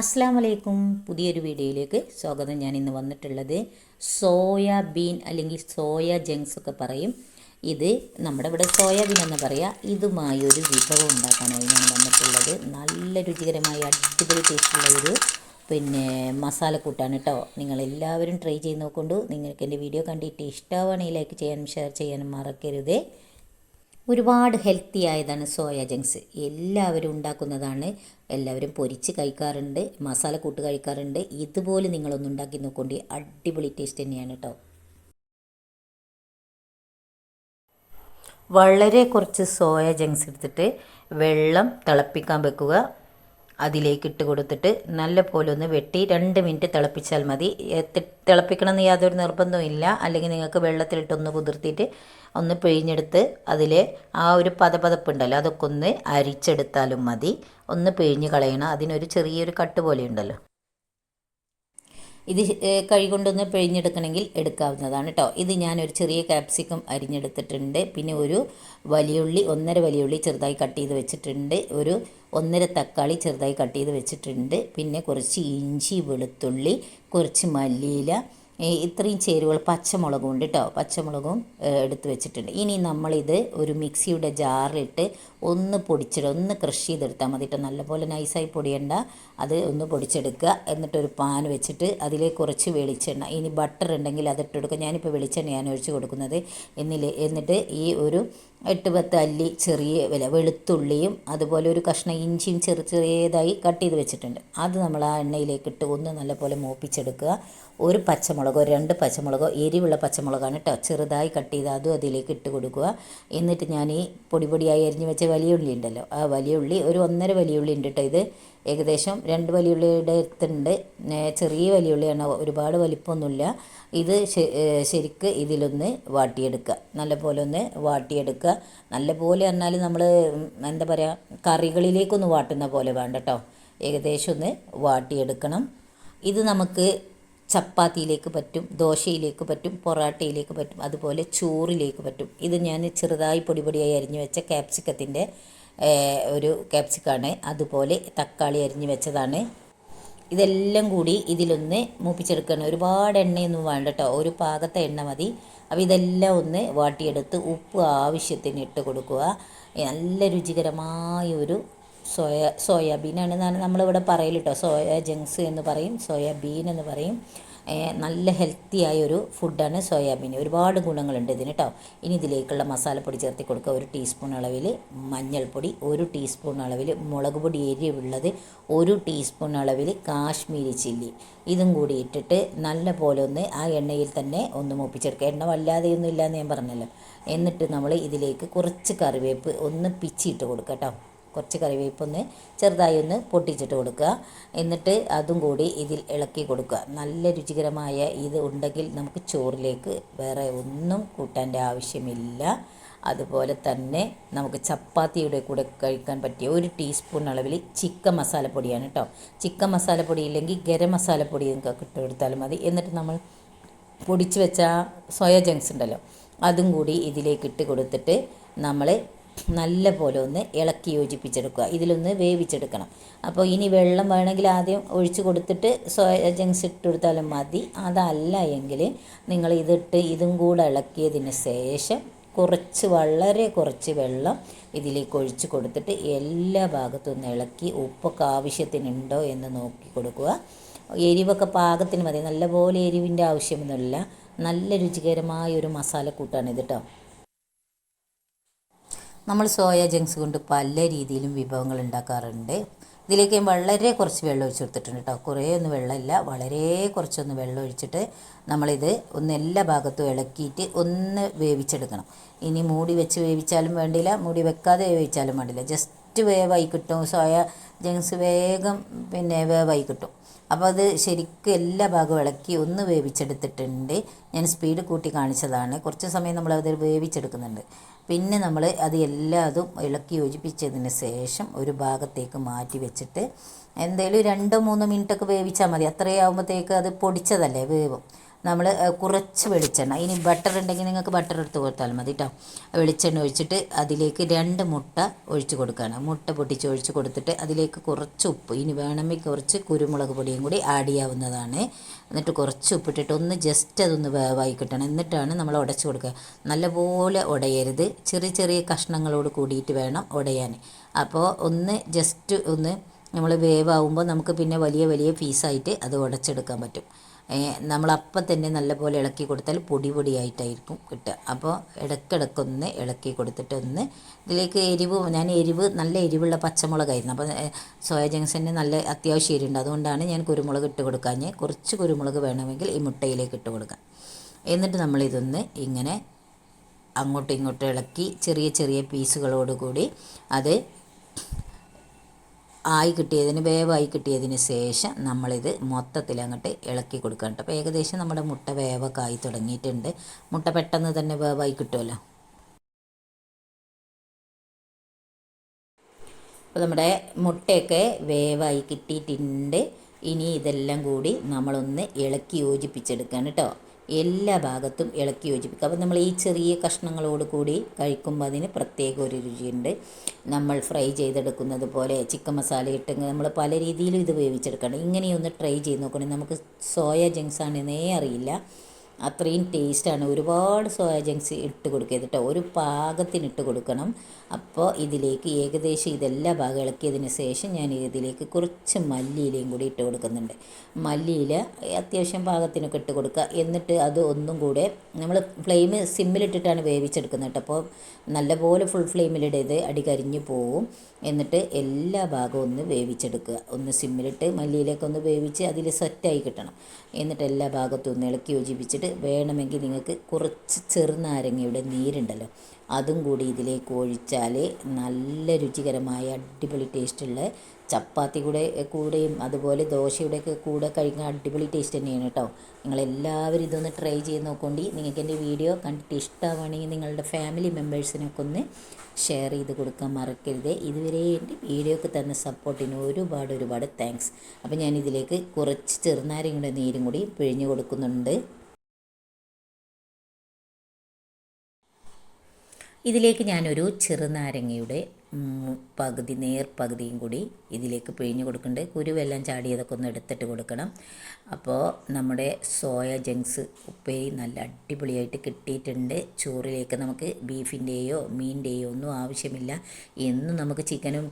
അസ്സാം വലൈക്കും പുതിയൊരു വീഡിയോയിലേക്ക് സ്വാഗതം. ഞാൻ ഇന്ന് വന്നിട്ടുള്ളത് സോയാബീൻ അല്ലെങ്കിൽ സോയ ജങ്സ് ഒക്കെ പറയും. ഇത് നമ്മുടെ ഇവിടെ സോയാബീൻ എന്ന് പറയുക ഇതുമായി ഒരു വിഭവം ഉണ്ടാക്കാനായി ഞാൻ വന്നിട്ടുള്ളത്. നല്ല രുചികരമായ അടിപൊളി ടേസ്റ്റുള്ള ഒരു പിന്നെ മസാലക്കൂട്ടാണ് കേട്ടോ നിങ്ങളെല്ലാവരും ട്രൈ ചെയ്ത് നോക്കൊണ്ടു നിങ്ങൾക്ക് എന്റെ വീഡിയോ കണ്ടിട്ട് ഇഷ്ടമാണെങ്കിൽ ലൈക്ക് ചെയ്യാനും ഷെയർ ചെയ്യാനും മറക്കരുതേ. ഒരുപാട് ഹെൽത്തി ആയതാണ് സോയ ജങ്ക്സ് എല്ലാവരും ഉണ്ടാക്കുന്നതാണ്. എല്ലാവരും പൊരിച്ച് കഴിക്കാറുണ്ട് മസാല കൂട്ട് കഴിക്കാറുണ്ട്. ഇതുപോലെ നിങ്ങളൊന്ന് ഉണ്ടാക്കി നോക്കൊണ്ട്. അടിപൊളി ടേസ്റ്റ് തന്നെയാണ് കേട്ടോ വളരെ കുറച്ച് സോയ ജങ്ക്സ് എടുത്തിട്ട് വെള്ളം തിളപ്പിക്കാൻ വെക്കുക. അതിലേക്ക് ഇട്ട് കൊടുത്തിട്ട് നല്ല പോലെ ഒന്ന് വെട്ടി രണ്ട് മിനിറ്റ് തിളപ്പിച്ചാൽ മതി. തിളപ്പിക്കണമെന്ന് യാതൊരു നിർബന്ധവും ഇല്ല. അല്ലെങ്കിൽ നിങ്ങൾക്ക് വെള്ളത്തിലിട്ടൊന്ന് കുതിർത്തിയിട്ട് ഒന്ന് പിഴിഞ്ഞെടുത്ത് അതിൽ ആ ഒരു പതപതപ്പുണ്ടല്ലോ അതൊക്കെ ഒന്ന് അരിച്ചെടുത്താലും മതി. ഒന്ന് പിഴിഞ്ഞ് കളയണം. അതിനൊരു ചെറിയൊരു കട്ട് പോലെ ഉണ്ടല്ലോ. ഇത് കൈ കൊണ്ടൊന്ന് പിഴിഞ്ഞെടുക്കണമെങ്കിൽ എടുക്കാവുന്നതാണ് കേട്ടോ ഇത് ഞാനൊരു ചെറിയ ക്യാപ്സിക്കം അരിഞ്ഞെടുത്തിട്ടുണ്ട്. പിന്നെ ഒരു വലിയുള്ളി ഒന്നര വലിയുള്ളി ചെറുതായി കട്ട് ചെയ്ത് വെച്ചിട്ടുണ്ട്. ഒരു ഒന്നര തക്കാളി ചെറുതായി കട്ട് ചെയ്ത് വെച്ചിട്ടുണ്ട്. പിന്നെ കുറച്ച് ഇഞ്ചി വെളുത്തുള്ളി കുറച്ച് മല്ലിയില ഇത്രയും ചേരുവകൾ പച്ചമുളകും ഉണ്ട് കേട്ടോ പച്ചമുളകും എടുത്ത് വെച്ചിട്ടുണ്ട്. ഇനി നമ്മളിത് ഒരു മിക്സിയുടെ ജാറിലിട്ട് ഒന്ന് പൊടിച്ചിടുക ഒന്ന് ക്രഷ് ചെയ്തെടുത്താൽ മതി കേട്ടോ നല്ലപോലെ നൈസായി പൊടിയണ്ട. അത് ഒന്ന് പൊടിച്ചെടുക്കുക. എന്നിട്ടൊരു പാൻ വെച്ചിട്ട് അതിലേ കുറച്ച് വെളിച്ചെണ്ണ. ഇനി ബട്ടർ ഉണ്ടെങ്കിൽ അതിട്ട് കൊടുക്കുക ഞാനിപ്പോൾ വെളിച്ചെണ്ണയാണ് ഒഴിച്ച് കൊടുക്കുന്നത്. എന്നിൽ എന്നിട്ട് ഈ ഒരു എട്ട് പത്ത് അല്ലി ചെറിയ വില വെളുത്തുള്ളിയും അതുപോലെ ഒരു കഷ്ണം ഇഞ്ചിയും ചെറു ചെറിയതായി കട്ട് ചെയ്ത് വെച്ചിട്ടുണ്ട്. അത് നമ്മൾ ആ എണ്ണയിലേക്ക് ഇട്ട് ഒന്ന് നല്ലപോലെ മൂപ്പിച്ചെടുക്കുക. ഒരു പച്ചമുളകോ രണ്ട് പച്ചമുളകോ എരിവുള്ള പച്ചമുളകാണ് കേട്ടോ ചെറുതായി കട്ട് ചെയ്ത് അതും അതിലേക്ക് ഇട്ട് കൊടുക്കുക. എന്നിട്ട് ഞാൻ ഈ പൊടി പൊടിയായി അരിഞ്ഞ് വെച്ച വലിയ ഉള്ളി ഉണ്ടല്ലോ. ആ വലിയ ഉള്ളി ഒരു ഒന്നര വലിയ ഉള്ളി ഉണ്ട് കേട്ടോ ഇത്. ഏകദേശം രണ്ട് വലിയ വലിയുള്ളിയുടെ അടുത്തുണ്ട്. ചെറിയ വലിയ വലിയുള്ളിയാണ്. ഒരുപാട് വലിപ്പമൊന്നുമില്ല. ഇത് ശരിക്ക് ഇതിലൊന്ന് വാട്ടിയെടുക്കുക നല്ലപോലെ ഒന്ന് വാട്ടിയെടുക്കുക നല്ലപോലെ പറഞ്ഞാൽ നമ്മൾ എന്താ പറയുക കറികളിലേക്കൊന്ന് വാട്ടുന്ന പോലെ വേണ്ട കേട്ടോ ഏകദേശം ഒന്ന് വാട്ടിയെടുക്കണം. ഇത് നമുക്ക് ചപ്പാത്തിയിലേക്ക് പറ്റും ദോശയിലേക്ക് പറ്റും പൊറാട്ടയിലേക്ക് പറ്റും അതുപോലെ ചോറിലേക്ക് പറ്റും. ഇത് ഞാൻ ചെറുതായി പൊടി പൊടിയായി അരിഞ്ഞു വെച്ച ക്യാപ്സിക്കത്തിന്റെ ഒരു ക്യാപ്സിക്കാണ്. അതുപോലെ തക്കാളി അരിഞ്ഞു വെച്ചതാണ്. ഇതെല്ലാം കൂടി ഇതിലൊന്ന് മൂപ്പിച്ചെടുക്കണം. ഒരുപാട് എണ്ണയൊന്നും വേണ്ട കേട്ടോ ഒരു പാകത്തെ എണ്ണ മതി. അപ്പോൾ ഇതെല്ലാം ഒന്ന് വാട്ടിയെടുത്ത് ഉപ്പ് ആവശ്യത്തിന് ഇട്ട് കൊടുക്കുക. നല്ല രുചികരമായ ഒരു സോയ സോയാബീനാണ് നമ്മളിവിടെ പറയൽ കേട്ടോ സോയ ജങ്സ് എന്ന് പറയും സോയാബീൻ എന്ന് പറയും. നല്ല ഹെൽത്തി ആയ ഒരു ഫുഡാണ് സോയാബീൻ. ഒരുപാട് ഗുണങ്ങളുണ്ട് ഇതിന് കേട്ടോ ഇനി ഇതിലേക്കുള്ള മസാലപ്പൊടി ചേർത്തി കൊടുക്കുക. ഒരു ടീസ്പൂൺ അളവിൽ മഞ്ഞൾപ്പൊടി ഒരു ടീസ്പൂൺ അളവിൽ മുളക് പൊടി എരിവുള്ളത് ഒരു ടീസ്പൂൺ അളവിൽ കാശ്മീരി ചില്ലി. ഇതും കൂടി ഇട്ടിട്ട് നല്ല പോലെ ഒന്ന് ആ എണ്ണയിൽ തന്നെ ഒന്ന് മൂപ്പിച്ചെടുക്കുക. എണ്ണ വല്ലാതെയൊന്നും എന്ന് ഞാൻ പറഞ്ഞല്ലോ. എന്നിട്ട് നമ്മൾ ഇതിലേക്ക് കുറച്ച് കറിവേപ്പ് ഒന്ന് പിച്ചിട്ട് കൊടുക്കുക കേട്ടോ. കുറച്ച് കറിവേപ്പൊന്ന് ചെറുതായി ഒന്ന് പൊട്ടിച്ചിട്ട് കൊടുക്കുക. എന്നിട്ട് അതും കൂടി ഇതിൽ ഇളക്കി കൊടുക്കുക. നല്ല രുചികരമായ ഇത് ഉണ്ടെങ്കിൽ നമുക്ക് ചോറിലേക്ക് വേറെ ഒന്നും കൂട്ടേണ്ട ആവശ്യമില്ല. അതുപോലെ തന്നെ നമുക്ക് ചപ്പാത്തിയുടെ കൂടെ കഴിക്കാൻ പറ്റിയ ഒരു ടീസ്പൂൺ അളവിൽ ചിക്കൻ മസാലപ്പൊടിയാണ് കേട്ടോ ചിക്കൻ മസാലപ്പൊടി ഇല്ലെങ്കിൽ ഗരം മസാലപ്പൊടി നിങ്ങൾക്ക് ഇട്ടെടുത്താലും മതി. എന്നിട്ട് നമ്മൾ പൊടിച്ച് വെച്ച സോയ ജങ്സ് ഉണ്ടല്ലോ അതും കൂടി ഇതിലേക്ക് ഇട്ട് കൊടുത്തിട്ട് നമ്മൾ നല്ല പോലെ ഒന്ന് ഇളക്കി യോജിപ്പിച്ചെടുക്കുക. ഇതിലൊന്ന് വേവിച്ചെടുക്കണം. അപ്പോൾ ഇനി വെള്ളം വേണമെങ്കിൽ ആദ്യം ഒഴിച്ച് കൊടുത്തിട്ട് സോയ ഇട്ട് കൊടുത്താലും മതി. അതല്ല എങ്കിൽ നിങ്ങൾ ഇതിട്ട് ഇതും കൂടെ ഇളക്കിയതിന് ശേഷം കുറച്ച് വളരെ കുറച്ച് വെള്ളം ഇതിലേക്ക് ഒഴിച്ച് കൊടുത്തിട്ട് എല്ലാ ഭാഗത്തും ഒന്ന് ഇളക്കി ഉപ്പൊക്കെ ആവശ്യത്തിനുണ്ടോ എന്ന് നോക്കി കൊടുക്കുക. എരിവൊക്കെ പാകത്തിന് മതി. നല്ലപോലെ എരിവിന്റെ ആവശ്യമൊന്നുമില്ല. നല്ല രുചികരമായ ഒരു മസാലക്കൂട്ടാണ് ഇത് കേട്ടോ നമ്മൾ സോയ ജങ്ക്സ് കൊണ്ട് പല രീതിയിലും വിഭവങ്ങൾ ഉണ്ടാക്കാറുണ്ട്. ഇതിലേക്ക് വളരെ കുറച്ച് വെള്ളം ഒഴിച്ച് കൊടുത്തിട്ടുണ്ട് കേട്ടോ കുറേ ഒന്നും വെള്ളമില്ല. വളരെ കുറച്ചൊന്ന് വെള്ളം ഒഴിച്ചിട്ട് നമ്മളിത് ഒന്ന് എല്ലാ ഭാഗത്തും ഇളക്കിയിട്ട് ഒന്ന് വേവിച്ചെടുക്കണം. ഇനി മൂടി വെച്ച് വേവിച്ചാലും വേണ്ടില്ല മൂടി വെക്കാതെ വേവിച്ചാലും വേണ്ടില്ല. ജസ്റ്റ് വേവായി കിട്ടും. സോയ ജങ്ക്സ് വേഗം പിന്നെ വേവായി കിട്ടും. അപ്പോൾ അത് ശരിക്കും എല്ലാ ഭാഗവും ഇളക്കി ഒന്ന് വേവിച്ചെടുത്തിട്ടുണ്ട്. ഞാൻ സ്പീഡ് കൂട്ടി കാണിച്ചതാണ്. കുറച്ച് സമയം നമ്മൾ അത് വേവിച്ചെടുക്കുന്നുണ്ട്. പിന്നെ നമ്മൾ അത് എല്ലാതും ഇളക്കി യോജിപ്പിച്ചതിന് ശേഷം ഒരു ഭാഗത്തേക്ക് മാറ്റി വെച്ചിട്ട് എന്തെങ്കിലും രണ്ടോ മൂന്നോ മിനിറ്റൊക്കെ വേവിച്ചാൽ മതി. അത്രയാവുമ്പോഴത്തേക്ക് അത് പൊടിച്ചതല്ലേ വേവും. നമ്മൾ കുറച്ച് വെളിച്ചെണ്ണ. ഇനി ബട്ടർ ഉണ്ടെങ്കിൽ നിങ്ങൾക്ക് ബട്ടർ എടുത്ത് കൊടുത്താൽ മതി കേട്ടോ വെളിച്ചെണ്ണ ഒഴിച്ചിട്ട് അതിലേക്ക് രണ്ട് മുട്ട ഒഴിച്ച് കൊടുക്കുകയാണ് മുട്ട പൊട്ടിച്ച് ഒഴിച്ച് കൊടുത്തിട്ട് അതിലേക്ക് കുറച്ച് ഉപ്പ്. ഇനി വേണമെങ്കിൽ കുറച്ച് കുരുമുളക് പൊടിയും കൂടി ആഡ് ചെയ്യാവുന്നതാണ്. എന്നിട്ട് കുറച്ച് ഉപ്പിട്ടിട്ട് ഒന്ന് ജസ്റ്റ് അതൊന്ന് വേവായി കിട്ടണം. എന്നിട്ടാണ് നമ്മൾ ഉടച്ച് കൊടുക്കുക. നല്ലപോലെ ഉടയരുത്. ചെറിയ ചെറിയ കഷ്ണങ്ങളോട് കൂടിയിട്ട് വേണം ഉടയാൻ. അപ്പോൾ ഒന്ന് ജസ്റ്റ് ഒന്ന് നമ്മൾ വേവാകുമ്പോൾ നമുക്ക് പിന്നെ വലിയ വലിയ പീസായിട്ട് അത് ഉടച്ചെടുക്കാൻ പറ്റും. നമ്മളപ്പം തന്നെ നല്ലപോലെ ഇളക്കി കൊടുത്താൽ പൊടി പൊടിയായിട്ടായിരിക്കും കിട്ടുക. അപ്പോൾ ഇടയ്ക്കിടയ്ക്കൊന്ന് ഇളക്കി കൊടുത്തിട്ട് ഒന്ന് ഇതിലേക്ക് എരിവ് ഞാൻ എരിവ് നല്ല എരിവുള്ള പച്ചമുളകായിരുന്നു. അപ്പോൾ സോയ ജംഗ്ഷന് നല്ല അത്യാവശ്യം എരിവുണ്ട്. അതുകൊണ്ടാണ് ഞാൻ കുരുമുളക് ഇട്ട് കൊടുക്കാഞ്ഞ് കുറച്ച് കുരുമുളക് വേണമെങ്കിൽ ഈ മുട്ടയിലേക്ക് ഇട്ട് കൊടുക്കാം. എന്നിട്ട് നമ്മളിതൊന്ന് ഇങ്ങനെ അങ്ങോട്ടും ഇങ്ങോട്ടും ഇളക്കി ചെറിയ ചെറിയ പീസുകളോടുകൂടി അത് ആയി കിട്ടിയതിന് വേവായി കിട്ടിയതിന് ശേഷം നമ്മളിത് മൊത്തത്തിൽ അങ്ങോട്ട് ഇളക്കി കൊടുക്കണം കേട്ടോ അപ്പോൾ ഏകദേശം നമ്മുടെ മുട്ട വേവൊക്കെ ആയി തുടങ്ങിയിട്ടുണ്ട്. മുട്ട പെട്ടെന്ന് തന്നെ വേവായി കിട്ടുമല്ലോ അപ്പോൾ നമ്മുടെ മുട്ടയൊക്കെ വേവായി കിട്ടിയിട്ടുണ്ട്. ഇനി ഇതെല്ലാം കൂടി നമ്മളൊന്ന് ഇളക്കി യോജിപ്പിച്ചെടുക്കണം കേട്ടോ എല്ലാ ഭാഗത്തും ഇളക്കി യോജിപ്പിക്കുക. അപ്പോൾ നമ്മൾ ഈ ചെറിയ കഷ്ണങ്ങളോട് കൂടി കഴിക്കുമ്പോൾ അതിന് പ്രത്യേക ഒരു രുചിയുണ്ട്. നമ്മൾ ഫ്രൈ ചെയ്തെടുക്കുന്നത് പോലെ ചിക്കൻ മസാല ഇട്ട് നമ്മൾ പല രീതിയിലും ഇത് വേവിച്ചെടുക്കണം ഇങ്ങനെയൊന്ന് ട്രൈ ചെയ്ത് നോക്കണേ. നമുക്ക് സോയ ജങ്സ് ആണെന്നേ അറിയില്ല. അത്രയും ടേസ്റ്റാണ്. ഒരുപാട് സോയ ജങ്ക്സ് ഇട്ട് കൊടുക്കരുത് കേട്ടോ. ഒരു പാകത്തിന് ഇട്ട് കൊടുക്കണം. അപ്പോൾ ഇതിലേക്ക് ഏകദേശം ഇതെല്ലാം ഭാഗം ഇളക്കിയതിന് ശേഷം ഞാൻ ഇതിലേക്ക് കുറച്ച് മല്ലിയിലയും കൂടി ഇട്ട് കൊടുക്കുന്നുണ്ട്. മല്ലിയില അത്യാവശ്യം പാകത്തിനൊക്കെ ഇട്ട് കൊടുക്കുക. എന്നിട്ട് അത് ഒന്നും കൂടെ നമ്മൾ ഫ്ലെയിം സിമ്മിലിട്ടിട്ടാണ് വേവിച്ചെടുക്കുന്നത് കേട്ടോ. അപ്പോൾ നല്ലപോലെ ഫുൾ ഫ്ലെയിമിലിടേത് അടി കരിഞ്ഞു പോവും. എന്നിട്ട് എല്ലാ ഭാഗവും ഒന്ന് വേവിച്ചെടുക്കുക. ഒന്ന് സിമ്മിലിട്ട് മല്ലിയിലേക്ക് ഒന്ന് വേവിച്ച് അതിൽ സെറ്റായി കിട്ടണം. എന്നിട്ട് എല്ലാ ഭാഗത്തും ഒന്ന് ഇളക്കി യോജിപ്പിച്ചിട്ട് വേണമെങ്കിൽ നിങ്ങൾക്ക് കുറച്ച് ചെറുനാരങ്ങയുടെ നീരുണ്ടല്ലോ. അതും കൂടി ഇതിലേക്ക് ഒഴിച്ചാൽ നല്ല രുചികരമായ അടിപൊളി ടേസ്റ്റുള്ള ചപ്പാത്തി കൂടെ കൂടെയും അതുപോലെ ദോശയുടെ ഒക്കെ കൂടെ കഴിക്കാൻ അടിപൊളി ടേസ്റ്റ് തന്നെയാണ് കേട്ടോ നിങ്ങളെല്ലാവരും ഇതൊന്ന് ട്രൈ ചെയ്ത് നോക്കൊണ്ടി. നിങ്ങൾക്ക് എന്റെ വീഡിയോ കണ്ടിട്ട് ഇഷ്ടമാണെങ്കിൽ നിങ്ങളുടെ ഫാമിലി മെമ്പേഴ്സിനൊക്കെ ഒന്ന് ഷെയർ ചെയ്ത് കൊടുക്കാൻ മറക്കരുത്. ഇതുവരെ എന്റെ വീഡിയോക്ക് തന്ന സപ്പോർട്ടിന് ഒരുപാട് ഒരുപാട് താങ്ക്സ്. അപ്പോൾ ഞാൻ ഇതിലേക്ക് കുറച്ച് ചെറുനാരങ്ങയുടെ നീരും കൂടി പിഴിഞ്ഞു കൊടുക്കുന്നുണ്ട്. ഇതിലേക്ക് ഞാനൊരു ചെറുനാരങ്ങയുടെ പകുതി നേർ പകുതിയും കൂടി ഇതിലേക്ക് പിഴിഞ്ഞ് കൊടുക്കുന്നുണ്ട്. കുരുവെല്ലാം ചാടിയതൊക്കെ ഒന്ന് എടുത്തിട്ട് കൊടുക്കണം. അപ്പോൾ നമ്മുടെ സോയ ജങ്സ് ഉപ്പേരി നല്ല അടിപൊളിയായിട്ട് കിട്ടിയിട്ടുണ്ട്. ചോറിലേക്ക് നമുക്ക് ബീഫിന്റെയോ മീനിന്റെയോ ഒന്നും ആവശ്യമില്ല. എന്നും നമുക്ക് ചിക്കനും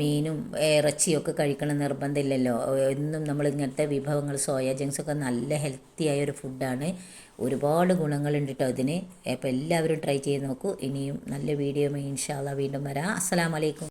മീനും ഇറച്ചിയൊക്കെ കഴിക്കണം നിർബന്ധമില്ലല്ലോ. എന്നും നമ്മൾ ഇങ്ങനത്തെ വിഭവങ്ങൾ സോയ ജങ്സൊക്കെ നല്ല ഹെൽത്തി ആയ ഒരു ഫുഡാണ്. ഒരുപാട് ഗുണങ്ങളുണ്ട് കേട്ടോ ഇതിന്. അപ്പോൾ എല്ലാവരും ട്രൈ ചെയ്ത് നോക്കൂ. ഇനിയും നല്ല വീഡിയോ ഇൻഷാല്ല വീണ്ടും വരാം. അസ്സാം വലൈക്കും